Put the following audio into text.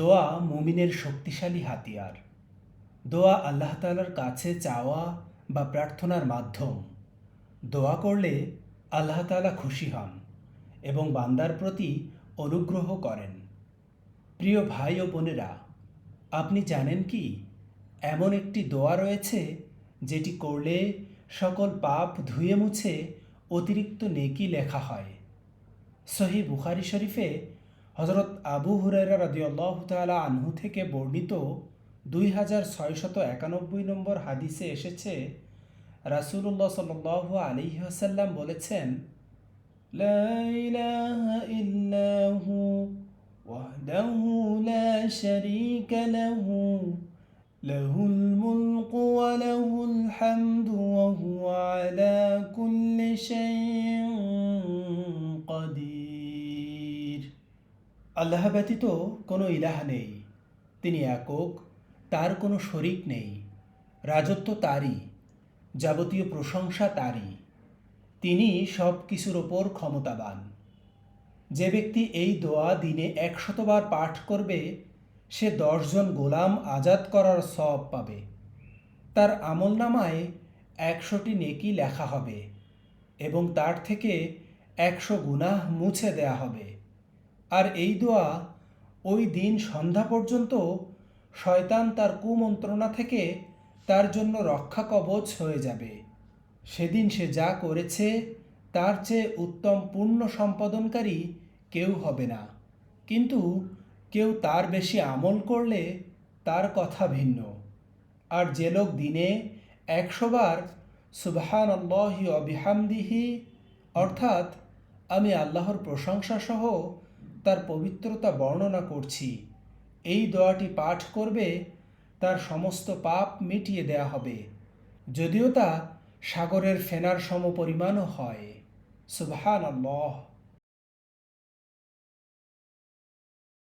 দোয়া মুমিনের শক্তিশালী হাতিয়ার। দোয়া আল্লাহ তালার কাছে চাওয়া বা প্রার্থনার মাধ্যম। দোয়া করলে আল্লাহ তালা খুশি হন এবং বান্দার প্রতি অনুগ্রহ করেন। প্রিয় ভাই ও বোনেরা, আপনি জানেন কি, এমন একটি দোয়া রয়েছে যেটি করলে সকল পাপ ধুয়ে মুছে অতিরিক্ত নেকি লেখা হয়। সহি বুখারি শরীফে হজরত আবু হুরাইরা রাদিয়াল্লাহ তাআলা আনহু থেকে বর্ণিত দুই হাজার ছয়শত একানব্বই নম্বর হাদিসে এসেছে, রাসূলুল্লাহ সাল্লাল্লাহু আলী ওয়াসাল্লাম বলেছেন হামদু আল্লাহ ব্যতীত কোনো ইলাহা নেই। তিনি একক, তার কোনো শরিক নেই। রাজত্ব তারই, যাবতীয় প্রশংসা তারই। তিনি সব কিছুর ওপর ক্ষমতাবান। যে ব্যক্তি এই দোয়া দিনে একশতবার পাঠ করবে, সে দশজন গোলাম আজাদ করার সব পাবে। তার আমলনামায় একশোটি নেকি লেখা হবে এবং তার থেকে একশো গুনাহ মুছে দেয়া হবে। আর এই দোয়া ওই দিন সন্ধ্যা পর্যন্ত শয়তান তার কুমন্ত্রণা থেকে তার জন্য রক্ষা কবচ হয়ে যাবে। সেদিন সে যা করেছে, তার চেয়ে উত্তম পূর্ণ সম্পাদনকারী কেউ হবে না। কিন্তু কেউ তার বেশি আমল করলে তার কথা ভিন্ন। আর যে লোক দিনে একশোবার সুবহান আল্লাহি অবিহামদিহি অর্থাৎ আমি আল্লাহর প্রশংসা সহ তার পবিত্রতা বর্ণনা করছি। এই দোয়াটি পাঠ করবে, তার সমস্ত পাপ মিটিয়ে দেয়া হবে। যদিও তা সাগরের ফেনার সমপরিমাণও হয়। আল্লাহ